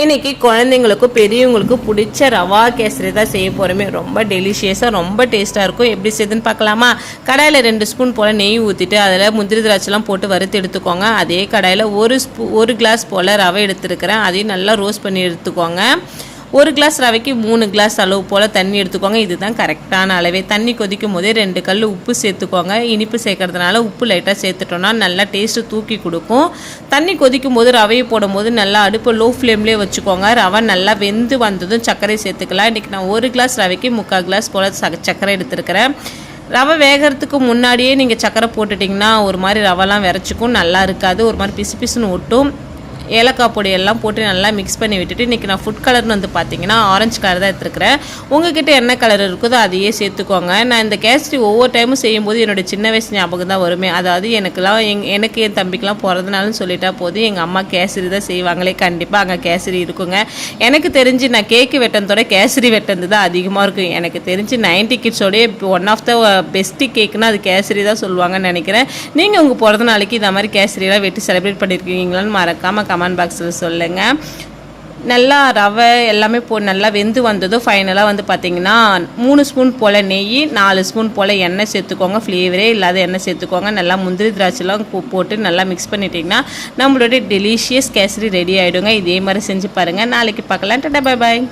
இன்னைக்கு குழந்தைங்களுக்கும் பெரியவங்களுக்கும் பிடிச்ச ரவா கேசரி தான் செய்ய போகிறோமே ரொம்ப டெலிஷியஸாக ரொம்ப டேஸ்ட்டாக இருக்கும். எப்படி செய்யுதுன்னு பார்க்கலாமா? கடாயில் ரெண்டு ஸ்பூன் போல் நெய் ஊற்றிட்டு அதில் முந்திரி திராட்சைலாம் போட்டு வறுத்து எடுத்துக்கோங்க. அதே கடாயில் ஒரு ஸ்பூ ஒரு கிளாஸ் போல் ரவை எடுத்துருக்கிறேன். அதையும் நல்லா ரோஸ்ட் பண்ணி எடுத்துக்கோங்க. ஒரு கிளாஸ் ரவைக்கு மூணு கிளாஸ் அளவு போல் தண்ணி எடுத்துக்கோங்க. இதுதான் கரெக்டான அளவே. தண்ணி கொதிக்கும் போதே ரெண்டு கல் உப்பு சேர்த்துக்கோங்க. இனிப்பு சேர்க்கறதுனால உப்பு லைட்டாக சேர்த்துட்டோம்னா நல்லா டேஸ்ட்டு தூக்கி கொடுக்கும். தண்ணி கொதிக்கும் போது ரவையை போடும்போது நல்லா அடுப்பு லோ ஃப்ளேம்லேயே வச்சுக்கோங்க. ரவை நல்லா வெந்து வந்ததும் சர்க்கரை சேர்த்துக்கலாம். இன்றைக்கி நான் ஒரு கிளாஸ் ரவைக்கு முக்கால் கிளாஸ் போல் ச சர்க்கரை எடுத்துருக்கிறேன். ரவை வேகிறதுக்கு முன்னாடியே நீங்கள் சர்க்கரை போட்டுட்டிங்கன்னா ஒரு மாதிரி ரவைலாம் விரைச்சிக்கும். நல்லா இருக்காது. ஒரு மாதிரி பிசு பிசுன்னு ஒட்டும். ஏலக்காய் பொடி எல்லாம் போட்டு நல்லா மிக்ஸ் பண்ணி விட்டுட்டு இன்றைக்கி நான் ஃபுட் கலர்னு வந்து பார்த்தீங்கன்னா ஆரஞ்சு கலர் தான் எடுத்துருக்கிறேன். உங்ககிட்ட என்ன கலர் இருக்குதோ அதையே சேர்த்துக்கோங்க. நான் இந்த கேசரி ஒவ்வொரு டைமும் செய்யும்போது என்னோட சின்ன வயசு ஞாபகம் தான் வருமே. அதாவது எனக்குலாம் எங் எனக்கு என் தம்பிக்கெலாம் பிறந்தனாலும் சொல்லிட்டா போதும். எங்கள் அம்மா கேசரி தான் செய்வாங்களே. கண்டிப்பாக அங்கே கேசரி இருக்குங்க. எனக்கு தெரிஞ்சு நான் கேக்கு வெட்டந்தோட கேசரி வெட்டந்து தான் அதிகமாக இருக்கும். எனக்கு தெரிஞ்சு நைன்டி கிட்ஸோடைய ஒன் ஆஃப் த பெஸ்ட்டு கேக்குன்னா அது கேசரி தான் சொல்லுவாங்கன்னு நினைக்கிறேன். நீங்கள் உங்கள் பிறந்த நாளைக்கு இந்த மாதிரி கேசரியெல்லாம் வெட்டி செலிப்ரேட் பண்ணியிருக்கீங்களான்னு மறக்காமல் கமெண்ட் பாக்ஸில் சொல்லுங்கள் நல்லா ரவை எல்லாமே போ நல்லா வெந்து வந்ததும் ஃபைனலாக வந்து பார்த்தீங்கன்னா மூணு ஸ்பூன் போல் நெய் நாலு ஸ்பூன் போல் எண்ணெய் சேர்த்துக்கோங்க. ஃப்ளேவரே இல்லாத எண்ணெய் சேர்த்துக்கோங்க. நல்லா முந்திரி திராட்சைலாம் போட்டு நல்லா மிக்ஸ் பண்ணிட்டிங்கன்னா நம்மளுடைய டெலிஷியஸ் கேசரி ரெடி ஆகிடுங்க இதே மாதிரி செஞ்சு பாருங்கள் நாளைக்கு பார்க்கலாம். டாடா பாய் பாய்